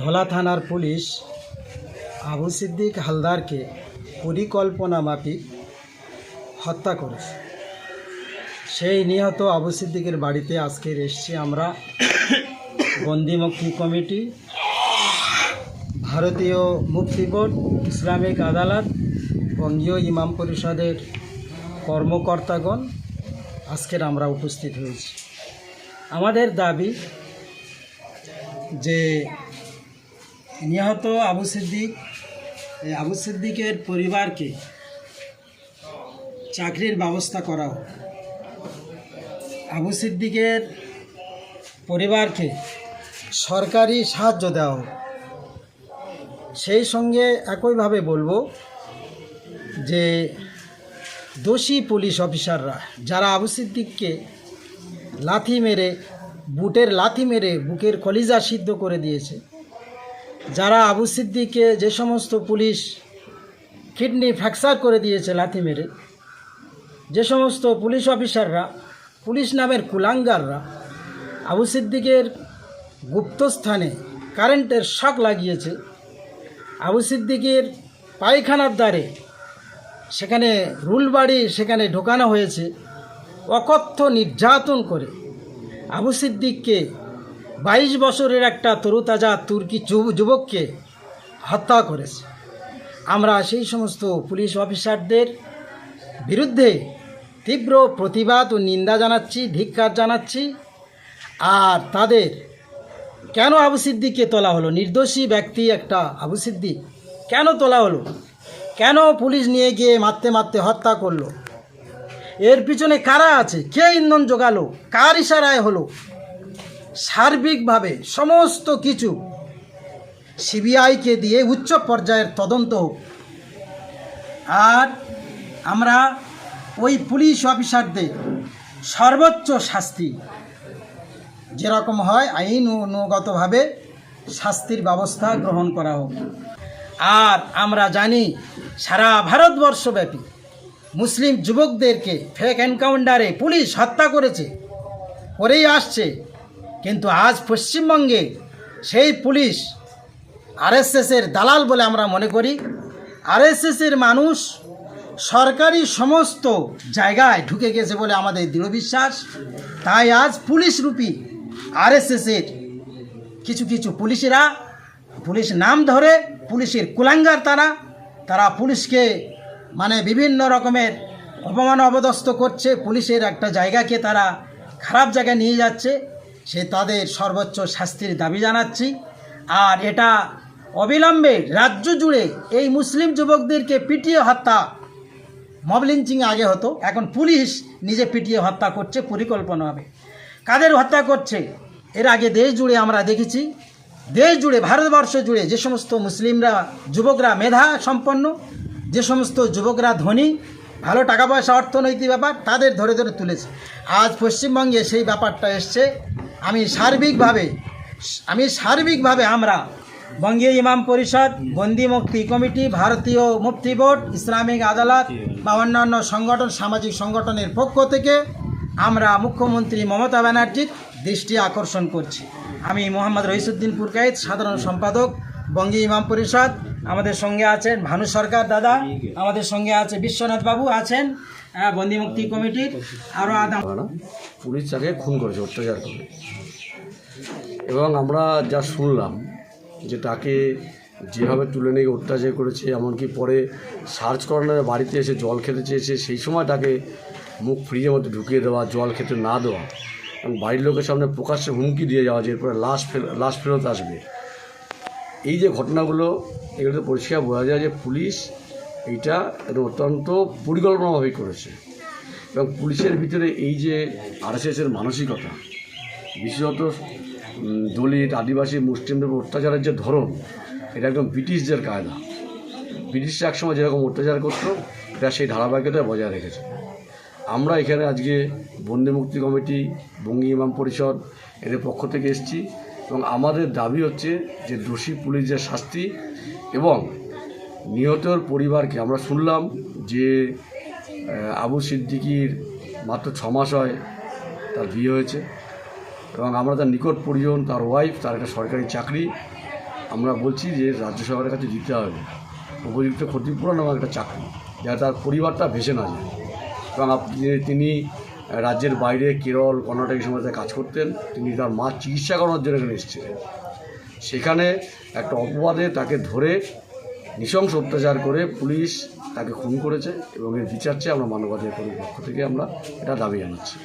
ঢোলা থানার পুলিশ আবু সিদ্দিক হালদারকে পরিকল্পনা মাফিক হত্যা করেছে। সেই নিহত আবু সিদ্দিকের বাড়িতে আজকের এসছি আমরা। বন্দিমুক্তি কমিটি, ভারতীয় মুক্তি বোর্ড, ইসলামিক আদালত, বঙ্গীয় ইমাম পরিষদের কর্মকর্তাগণ আজকের আমরা উপস্থিত হয়েছি। আমাদের দাবি যে নিহত আবু সিদ্দিক, এই আবু সিদ্দিকের পরিবারকে চাকরির ব্যবস্থা করা হোক আবু সিদ্দিকের পরিবারকে সরকারি সাহায্য দেওয়া হোক সেই সঙ্গে একইভাবে বলব যে দোষী পুলিশ অফিসাররা, যারা আবু সিদ্দিককে লাথি মেরে, বুটের লাথি মেরে বুকের কলিজা সিদ্ধ করে দিয়েছে যারা আবু সিদ্দিককে যে সমস্ত পুলিশ কিডনি ফ্র্যাকচার করে দিয়েছে লাথি মেরে, যে সমস্ত পুলিশ অফিসাররা, পুলিশ নামের কুলাঙ্গাররা আবু সিদ্দিকের গুপ্তস্থানে কারেন্টের শক লাগিয়েছে, আবু সিদ্দিকের পায়খানার দ্বারে সেখানে রুল বাড়ি সেখানে ঢোকানো হয়েছে, অকথ্য নির্যাতন করে আবু সিদ্দিককে বাইশ বছরের একটা তরুতাজা তুর্কি যুব- যুবককে হত্যা করেছে। আমরা সেই সমস্ত পুলিশ অফিসারদের বিরুদ্ধে তীব্র প্রতিবাদ ও নিন্দা জানাচ্ছি, ধিক্কার জানাচ্ছি। আর তাদের কেন আবু সিদ্দিককে তোলা হলো? নির্দোষী ব্যক্তি একটা আবু সিদ্দিক কেন তোলা হলো? কেন পুলিশ নিয়ে গিয়ে মারতে মারতে হত্যা করল? এর পিছনে কারা আছে? কে ইন্ধন জোগালো? কার ইশারায় হলো? সার্বিকভাবে সমস্ত কিছু সিবিআইকে দিয়ে উচ্চ পর্যায়ের তদন্ত হোক। আর আমরা ওই পুলিশ অফিসারদের সর্বোচ্চ শাস্তি, যেরকম হয় আইন অনুগতভাবে শাস্তির ব্যবস্থা গ্রহণ করা হোক। আর আমরা জানি সারা ভারতবর্ষব্যাপী মুসলিম যুবকদেরকে ফেক এনকাউন্টারে পুলিশ হত্যা করেছে, করেই আসছে। কিন্তু আজ পশ্চিমবঙ্গে সেই পুলিশ আরএসএসের দালাল বলে আমরা মনে করি। আরএসএসের মানুষ সরকারি সমস্ত জায়গায় ঢুকে গেছে বলে আমাদের দৃঢ় বিশ্বাস। তাই আজ পুলিশ রূপী আরএসএসের কিছু কিছু পুলিশেরা, পুলিশ নাম ধরে, পুলিশের কুলাঙ্গার তারা তারা পুলিশকে মানে বিভিন্ন রকমের অপমান অবদস্ত করছে। পুলিশের একটা জায়গাকে তারা খারাপ জায়গায় নিয়ে যাচ্ছে। সে তাদের সর্বোচ্চ শাস্তির দাবি জানাচ্ছি। আর এটা অবিলম্বে রাজ্য জুড়ে এই মুসলিম যুবকদেরকে পিটিয়ে হত্যা। মব লিঞ্চিং আগে হতো, এখন পুলিশ নিজে পিটিয়ে হত্যা করছে পরিকল্পনাভাবে। কাদের হত্যা করছে? এর আগে দেশ জুড়ে আমরা দেখেছি। দেশ জুড়ে, ভারতবর্ষ জুড়ে যে সমস্ত মুসলিমরা, যুবকরা মেধা সম্পন্ন, যে সমস্ত যুবকরা ধনী, ভালো টাকা পয়সা অর্থনৈতিক ব্যাপার, তাদের ধরে ধরে তুলেছে। আজ পশ্চিমবঙ্গে সেই ব্যাপারটা এসছে। আমি সার্বিকভাবে আমি সার্বিকভাবে আমরা বঙ্গীয় ইমাম পরিষদ, বন্দি মুক্তি কমিটি, ভারতীয় মুক্তি বোর্ড, ইসলামিক আদালত বা অন্যান্য সংগঠন, সামাজিক সংগঠনের পক্ষ থেকে আমরা মুখ্যমন্ত্রী মমতা ব্যানার্জির দৃষ্টি আকর্ষণ করছি। আমি মোহাম্মদ রহিসুদ্দিন পুরকাইত সাধারণ সম্পাদক বঙ্গীয় ইমাম পরিষদ। আমাদের সঙ্গে আছেন ভানু সরকার দাদা, আমাদের সঙ্গে আছে বিশ্বনাথ বাবু আছেন বন্দি মুক্তি কমিটির আরও আদা না পুলিশ তাকে খুন করেছে, অত্যাচার করে। এবং আমরা যা শুনলাম যে তাকে যেভাবে তুলে নিয়ে অত্যাচার করেছে, এমনকি পরে সার্চ করানোর বাড়িতে এসে জল খেতে চেয়েছে, সেই সময় তাকে মুখ ফ্রিজের মধ্যে ঢুকিয়ে দেওয়া, জল খেতে না দেওয়া, এবং বাড়ির লোকের সামনে প্রকাশ্যে হুমকি দিয়ে যাওয়া, যে এরপরে লাশ ফের, লাশ ফেরত আসবে। এই যে ঘটনাগুলো, এগুলো পরিষ্কার বোঝা যায় যে পুলিশ এইটা অত্যন্ত পরিকল্পনাভাবেই করেছে। এবং পুলিশের ভিতরে এই যে আরএসএসের মানসিকতা, বিশেষত দলিত, আদিবাসী, মুসলিমদের অত্যাচারের যে ধরন, এটা একদম ব্রিটিশদের কায়দা। ব্রিটিশরা একসময় যেরকম অত্যাচার করতো, এটা সেই ধারাবাহিকতা বজায় রেখেছে। আমরা এখানে আজকে বন্দি মুক্তি কমিটি, বঙ্গী ইমাম পরিষদ, এদের পক্ষ থেকে এসেছি এবং আমাদের দাবি হচ্ছে যে দোষী পুলিশের শাস্তি এবং নিহতর পরিবারকে আমরা শুনলাম যে আবু সিদ্দিকির মাত্র ছ মাস হয় তার বিয়ে হয়েছে এবং আমরা তার নিকট পরিজন, তার ওয়াইফ তার একটা সরকারি চাকরি। আমরা বলছি যে রাজ্য সরকারের কাছে দিতে হবে। উপযুক্ত ক্ষতিপূরণ এবং একটা চাকরি, যাতে তার পরিবারটা ভেসে না যায়। এবং তিনি রাজ্যের বাইরে কেরল, কর্ণাটক এই সময়তে কাজ করতেন, তিনি তার মা চিকিৎসা করানোর জন্য এখানে এসেছিলেন। সেখানে একটা অপবাদে তাকে ধরে নৃশংস অত্যাচার করে পুলিশ তাকে খুন করেছে এবং এর বিচার চেয়ে আমরা মানবাধিকার পক্ষ থেকে আমরা এটা দাবি জানাচ্ছি।